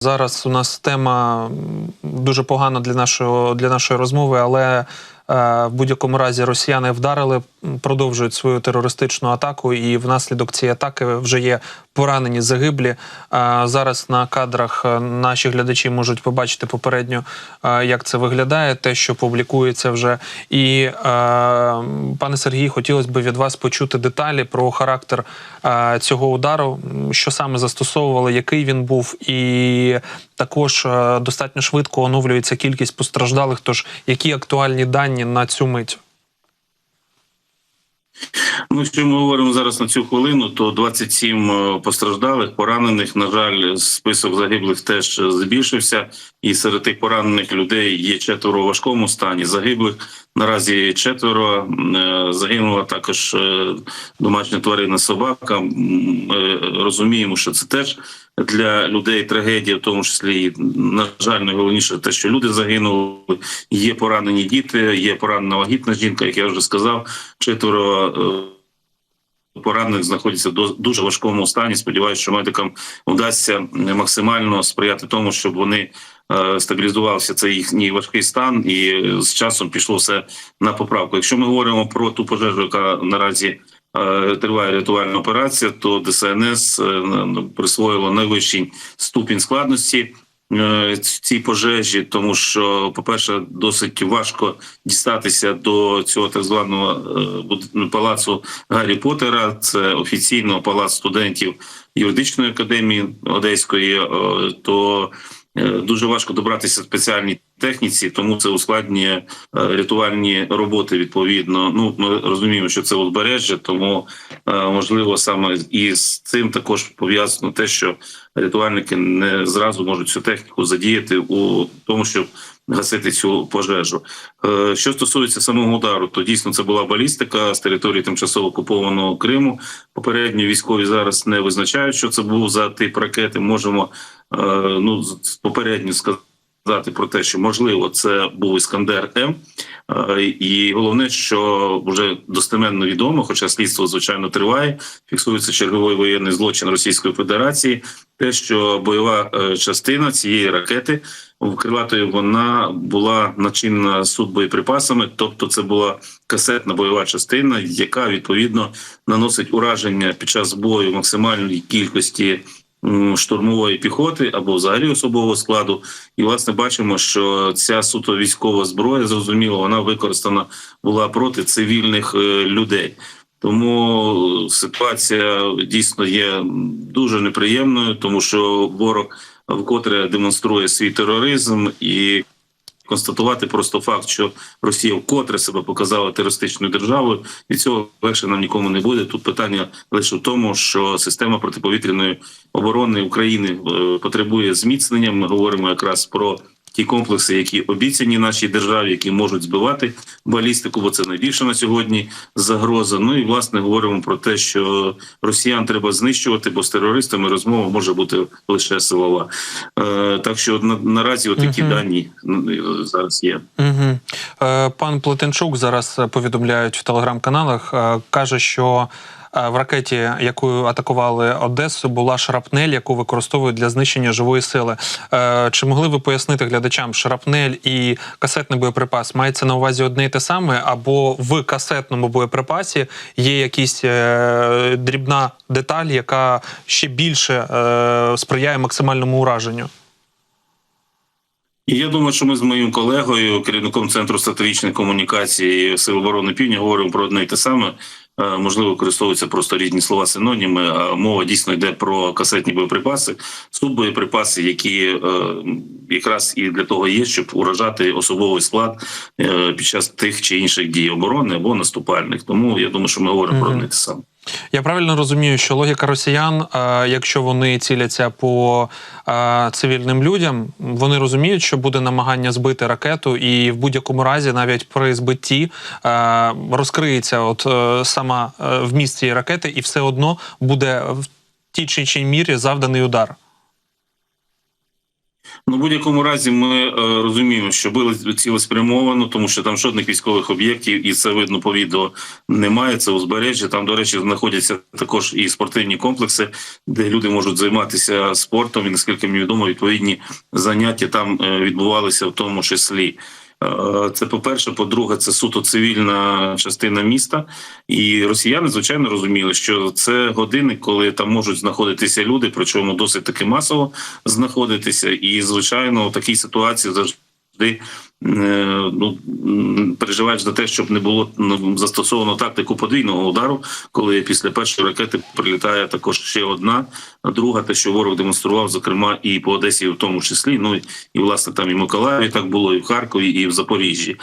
Зараз у нас тема дуже погана для нашого для нашої розмови, але е, в будь-якому разі росіяни вдарили, продовжують свою терористичну атаку, і внаслідок цієї атаки вже є поранені загиблі. Зараз на кадрах е, наші глядачі можуть побачити попередньо, е, як це виглядає, те, що публікується вже. І е, пане Сергій, хотілося б від вас почути деталі про характер цього удару, що саме застосовували, який він був, і також достатньо швидко оновлюється кількість постраждалих. Тож які актуальні дані на цю мить? Ну, що ми говоримо зараз на цю хвилину, то 27 е, постраждалих, поранених. На жаль, список загиблих теж збільшився, і серед тих поранених людей є четверо у важкому стані. Загиблих наразі четверо Е, загинула також е, домашня тварина собака. М, е, Розуміємо, що це теж для людей трагедія, в тому числі на жаль, найголовніше те, що люди загинули. Є поранені діти, є поранена вагітна жінка, як я вже сказав, четверо. Поранених знаходяться в дуже важкому стані. Сподіваюся, що медикам вдасться максимально сприяти тому, щоб вони стабілізувався цей їхній важкий стан, і з часом пішло все на поправку. Якщо ми говоримо про ту пожежу, яка наразі е, триває рятувальна операція, то ДСНС е, присвоїло найвищий ступінь складності е, цій пожежі, тому що, по-перше, досить важко дістатися до цього так званого е, палацу Гаррі Поттера. Це офіційно палац студентів юридичної академії Одеської. е, То е, дуже важко добратися спеціальній техніці, тому це ускладнює е, рятувальні роботи. Відповідно, ну ми розуміємо, що це узбережжя, тому е, можливо саме і з цим також пов'язано те, що рятувальники не зразу можуть цю техніку задіяти у тому, щоб гасити цю пожежу. Е, Що стосується самого удару, то дійсно це була балістика з території тимчасово окупованого Криму. Попередньо військові зараз не визначають, що це був за тип ракети. Можемо е, ну попередньо сказати. Про те, що можливо це був іскандер М, Е, і головне, що вже достеменно відомо, хоча слідство звичайно триває, фіксується черговий воєнний злочин Російської Федерації. Те, що бойова е, частина цієї ракети в крилатої вона була начинена суд боєприпасами, тобто це була касетна бойова частина, яка відповідно наносить ураження під час бою максимальної кількості штурмової піхоти або взагалі особового складу. І власне бачимо, що ця суто військова зброя, зрозуміло, вона використана була проти цивільних е, людей. Тому ситуація дійсно є дуже неприємною, тому що ворог вкотре демонструє свій тероризм і. Констатувати просто факт, що Росія вкотре себе показала терористичною державою, і цього легше нам нікому не буде. Тут питання лише в тому, що система протиповітряної оборони України е, потребує зміцнення. Ми говоримо якраз про ті комплекси, які обіцяні нашій державі, які можуть збивати балістику, бо це найбільша на сьогодні загроза. Ну і власне говоримо про те, що росіян треба знищувати, бо з терористами розмова може бути лише силова. Е, так що на, наразі отакі Мгм. дані ну, зараз є. Угу. Е, пан Плетенчук зараз е, повідомляють в телеграм-каналах. е, Каже, що е, в ракеті, якою атакували Одесу, була шрапнель, яку використовують для знищення живої сили. Е, Чи могли ви пояснити глядачам, шрапнель і касетний боєприпас мається на увазі одне і те саме, або в касетному боєприпасі є якась е, дрібна деталь, яка ще більше е, сприяє максимальному ураженню? І я думаю, що ми з моїм колегою, керівником центру стратегічної комунікації Сил оборони Півдня, говоримо про одне і те саме. Е, Можливо, використовуються просто різні слова синоніми. А мова дійсно йде про касетні боєприпаси, суббоєприпаси, які е, якраз і для того є, щоб уражати особовий склад е, під час тих чи інших дій оборони або наступальних. Тому я думаю, що ми говоримо про Мгм. одне і те саме. Я правильно розумію, що логіка росіян, е, якщо вони ціляться по е, цивільним людям, вони розуміють, що буде намагання збити ракету, і в будь-якому разі, навіть при збитті, е, розкриється от сама вміст цієї ракети, і все одно буде в тій чи іншій мірі завданий удар. Ну, в будь-якому разі, ми е, розуміємо, що били цілеспрямовано, тому що там жодних військових об'єктів, і це видно по відео, немає. Це узбережжя. Там, до речі, знаходяться також і спортивні комплекси, де люди можуть займатися спортом. І наскільки мені відомо, відповідні заняття там е, відбувалися в тому числі. Е, Це по-перше, по-друге, це суто цивільна частина міста, і росіяни звичайно розуміли, що це години, коли там можуть знаходитися люди, причому досить таки масово знаходитися. І звичайно, в такій ситуації завжди ну переживаєш за те, щоб не було ну, застосовано тактику подвійного удару, коли після першої ракети прилітає також ще одна, друга, те, що ворог демонстрував, зокрема і по Одесі, в тому числі. Ну і власне там і Миколаєві так було, і в Харкові, і в Запоріжжі.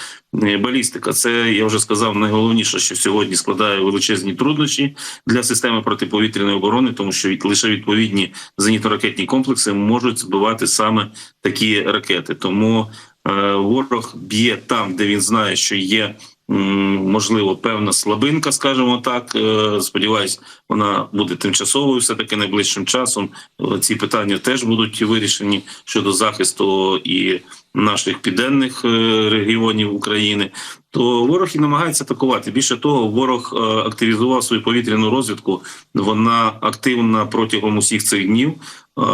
Е, Балістика, це я вже сказав, найголовніше, що сьогодні складає величезні труднощі для системи протиповітряної оборони, тому що лише відповідні зенітно-ракетні комплекси можуть збивати саме такі ракети. Тому е, ворог б'є там, де він знає, що є. Можливо, певна слабинка, скажімо так. Е, Сподіваюсь, вона буде тимчасовою, все таки найближчим часом. Е, Ці питання теж будуть вирішені щодо захисту і наших південних е, регіонів України. То ворог і намагається атакувати. Більше того, ворог е, активізував свою повітряну розвідку. Вона активна протягом усіх цих днів.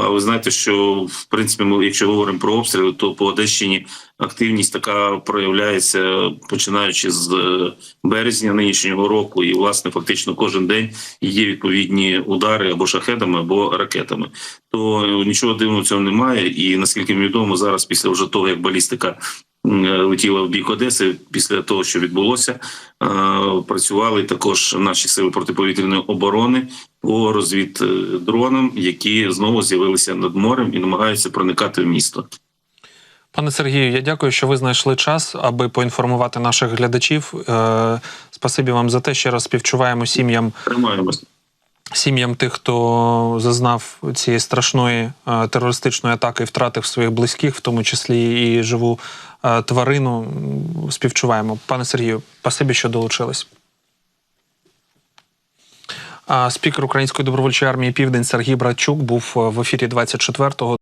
Ви знаєте, що в принципі, ми, якщо говоримо про обстріли, то по Одещині активність така проявляється починаючи з е, березня нинішнього року, і власне фактично кожен день є відповідні удари або шахедами, або ракетами. То нічого дивного в цьому немає. І наскільки відомо, зараз після вже того, як балістика е, летіла в бік Одеси, після того, що відбулося, е, працювали також наші сили протиповітряної оборони по розвіддронам, які знову з'явилися над морем і намагаються проникати в місто. Пане Сергію, я дякую, що ви знайшли час, аби поінформувати наших глядачів. Е, спасибі вам за те, ще раз співчуваємо сім'ям Тримаємось. Сім'ям тих, хто зазнав цієї страшної е, терористичної атаки і втратив своїх близьких, в тому числі і живу е, тварину. Співчуваємо. Пане Сергію, спасибі, що долучились. Спікер Української добровольчої армії Південь Сергій Братчук був е, в ефірі 24-го.